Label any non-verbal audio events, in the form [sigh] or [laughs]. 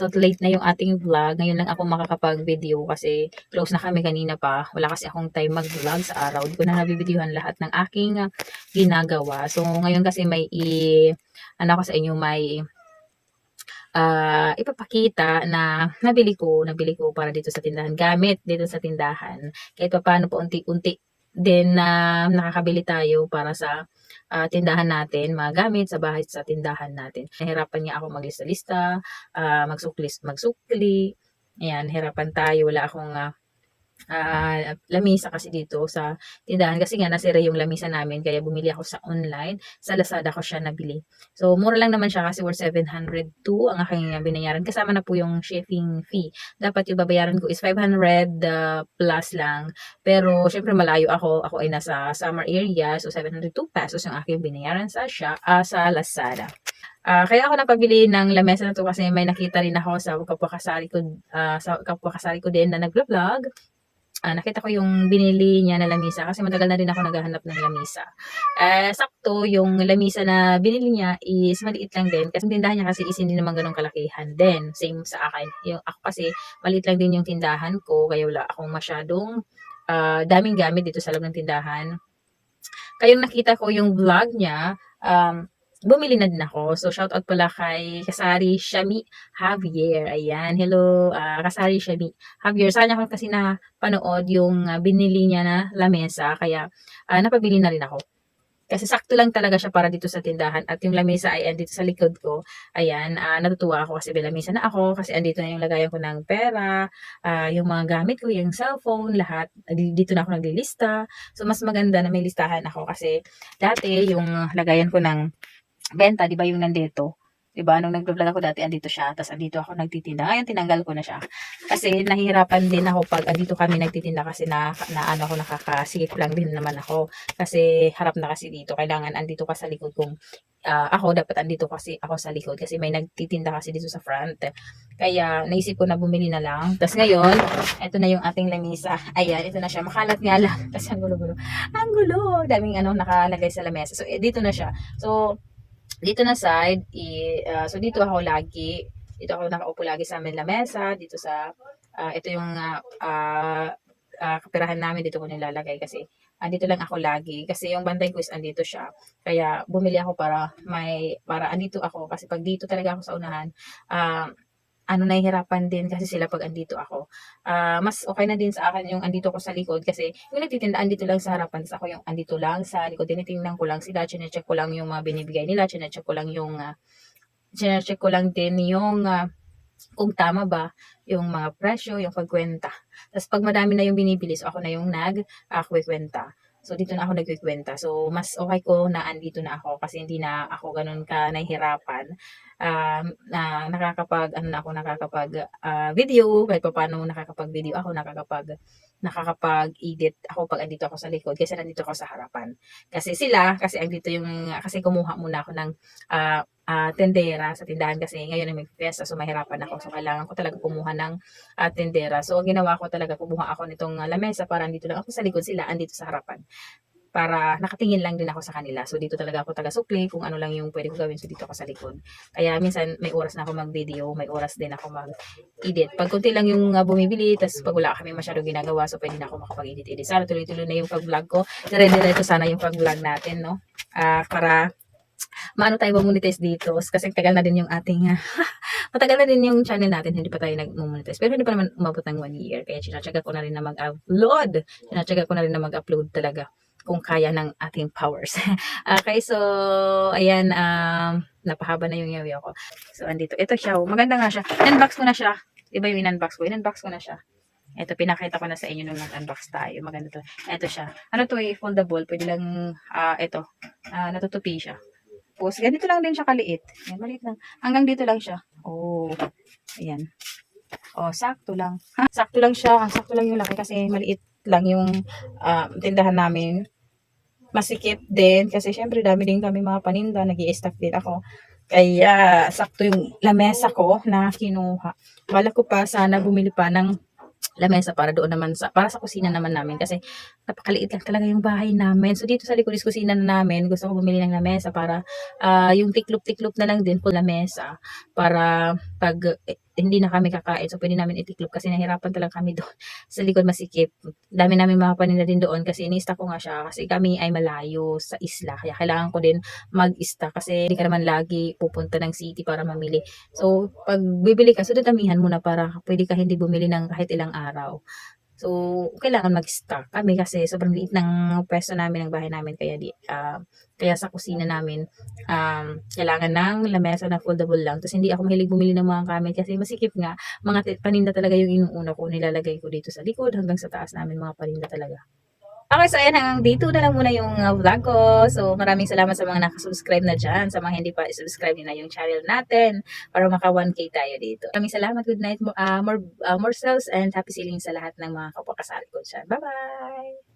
So, late na yung ating vlog. Ngayon lang ako makakapag-video kasi close na kami kanina pa. Wala kasi akong time mag-vlog sa araw. Hindi ko na nabibidyohan lahat ng aking ginagawa. So, ngayon kasi may i... Ano ko sa inyo, may ah ipapakita na nabili ko, nabili ko para dito sa tindahan. Gamit dito sa tindahan. Kahit pa paano po unti-unti din na nakakabili tayo para sa ah, tindahan natin, mga gamit sa bahay sa tindahan natin. Nahirapan niya ako maglista-lista, ah, magsuklis, magsukli. Ayan, hirapan tayo. Wala akong ah, ah, lamisa kasi dito sa tindahan. Kasi nga, nasira yung lamisa namin. Kaya bumili ako sa online. Sa Lazada ko siya nabili. So, mura lang naman siya kasi worth 702 ang aking binayaran. Kasama na po yung shipping fee. Dapat yung babayaran ko is 500 ah, plus lang. Pero, syempre malayo ako. Ako ay nasa summer area. So, 702 pesos yung aking binayaran sa, siya, ah, sa Lazada. Ah, kaya ako napabili ng lamesa na to kasi may nakita rin ako sa kapwa-kasari ko, ah, sa kapwa-kasari ko din na naglo-vlog. Ah, nakita ko yung binili niya na lamisa kasi matagal na rin ako naghahanap ng lamisa. Eh, sakto, yung lamisa na binili niya is maliit lang din kasi tindahan niya kasi is hindi naman ganun kalakihan din. Same sa akin. Yung ako kasi maliit lang din yung tindahan ko kaya wala akong masyadong ah, daming gamit dito sa loob ng tindahan. Kayong nakita ko yung vlog niya, um, bumili na din ako. So, shout out pala kay Kasari Shami Javier. Ayan, hello, ah, Kasari Shami Javier. Sana ko kasi na panood yung ah, binili niya na lamesa. Kaya, ah, napabili na rin ako. Kasi sakto lang talaga siya para dito sa tindahan. At yung lamesa ay andito sa likod ko. Ayan, ah, natutuwa ako kasi may lamesa na ako. Kasi andito na yung lagayan ko ng pera, ah, yung mga gamit ko, yung cellphone, lahat. Dito na ako naglilista. So, mas maganda na may listahan ako kasi dati yung lagayan ko ng benta, di ba yung nandito? Di ba? Nung nag-vlog ako dati, andito siya. Tapos andito ako nagtitinda. Ngayon, tinanggal ko na siya. Kasi nahihirapan din ako pag andito kami nagtitinda kasi na, na ano ako, nakakasikip lang din naman ako. Kasi harap na kasi dito. Kailangan andito ka sa likod kung ah, ako dapat andito kasi ako sa likod kasi may nagtitinda kasi dito sa front. Kaya naisip ko na bumili na lang. Tapos ngayon, ito na yung ating lamisa. Ayan, ito na siya. Makalat nga lang. Kasi ang gulo-gulo. Ang gulo! Daming ano nakalagay sa lamesa. So, eh, dito na siya. So, dito na side, i, ah, so dito ako lagi, dito ako nakaupo lagi sa amin lamesa, dito sa, ah, ito yung ah, ah, ah, kapirahan namin, dito ko nilalagay kasi andito lang ako lagi. Kasi yung bantay ko is andito siya. Kaya bumili ako para may para andito ako. Kasi pag dito talaga ako sa unahan, ah, ano nahihirapan din kasi sila pag andito ako. Ah, mas okay na din sa akin yung andito ko sa likod kasi yung nagtitinda andito lang sa harapan tapos ako yung andito lang sa likod. Tinitingnan ko lang sila, chinecheck ko lang yung mga binibigay nila, chinecheck ko lang yung uh, chinecheck ko lang din yung ah, kung tama ba yung mga presyo, yung pagkwenta. Tapos pag madami na yung binibili, so ako na yung nag uh. So dito na ako nagkikwenta. So mas okay ko na andito na ako kasi hindi na ako ganun ka nahihirapan. Um, na nakakapag ano na ako nakakapag ah, video kahit pa paano nakakapag video ako nakakapag nakakapag edit ako pag andito ako sa likod kasi nandito ako sa harapan. Kasi sila kasi andito yung kasi kumuha muna ako ng ah, ah, tendera sa tindahan kasi ngayon ay may fiesta so mahirapan ako so kailangan ko talaga kumuha ng ah, tendera. So ang ginawa ko talaga kumuha ako nitong ah, lamesa para andito lang ako sa likod sila andito sa harapan para nakatingin lang din ako sa kanila. So, dito talaga ako taga-sukli kung ano lang yung pwede ko gawin. So, dito ako sa likod. Kaya, minsan, may oras na ako mag-video, may oras din ako mag-edit. Pag kunti lang yung uh, bumibili, tapos pag wala kami masyadong ginagawa, so pwede na ako makapag-edit-edit. Sana tuloy-tuloy na yung pag-vlog ko. Diretso sana yung pag-vlog natin, no? Ah, para maano tayo monetize dito kasi tagal na din yung ating uh, [laughs] matagal na din yung channel natin hindi pa tayo nag-monetize pero hindi pa naman umabot ng one year kaya sinatsaga ko na rin na mag-upload sinatsaga ko na rin na mag-upload talaga kung kaya ng ating powers. [laughs] okay, so, ayan, um, napahaba na yung yawi ako. So, andito. Ito siya. oh. Maganda nga siya. In-unbox ko na siya. Diba yung in-unbox ko? In-unbox ko na siya. Ito, pinakita ko na sa inyo nung nag-unbox tayo. Maganda to. Ito siya. Ano to eh, foldable. Pwede lang, ah, ito. Ah, natutupi siya. Tapos, ganito lang din siya kaliit. Ayan, maliit lang. Hanggang dito lang siya. Oh, ayan. Oh, sakto lang. Ha? Sakto lang siya. Sakto lang yung laki kasi maliit lang yung ah, tindahan namin. Masikip din kasi syempre dami din kami mga paninda. nag staff din ako. Kaya sakto yung lamesa ko na kinuha. Wala ko pa sana bumili pa ng lamesa para doon naman sa para sa kusina naman namin kasi napakaliit lang talaga yung bahay namin. So dito sa likod is kusina na namin. Gusto ko bumili ng lamesa para ah, yung tiklop-tiklop na lang din po lamesa para pag eh, hindi na kami kakain. So, pwede namin itiklop kasi nahirapan talaga kami doon [laughs] sa likod masikip. Dami namin mga paninda din doon kasi inista ko nga siya kasi kami ay malayo sa isla. Kaya kailangan ko din mag-ista kasi hindi ka naman lagi pupunta ng city para mamili. So, pag bibili ka, so dadamihan mo na para pwede ka hindi bumili ng kahit ilang araw. So, kailangan mag-stock kami kasi sobrang liit ng pwesto namin, ng bahay namin. Kaya, di, ah, kaya sa kusina namin, um, kailangan ng lamesa na foldable lang. Tapos hindi ako mahilig bumili ng mga gamit kasi masikip nga. Mga paninda talaga yung inuuna ko. Nilalagay ko dito sa likod hanggang sa taas namin mga paninda talaga. Okay, so ayan hanggang dito na lang muna yung uh, vlog ko. So maraming salamat sa mga nakasubscribe na dyan. Sa mga hindi pa subscribe na yung channel natin para maka 1K tayo dito. Maraming salamat. Good night. ah, more, ah, more sales and happy sailing sa lahat ng mga kapakasal ko dyan. Bye-bye!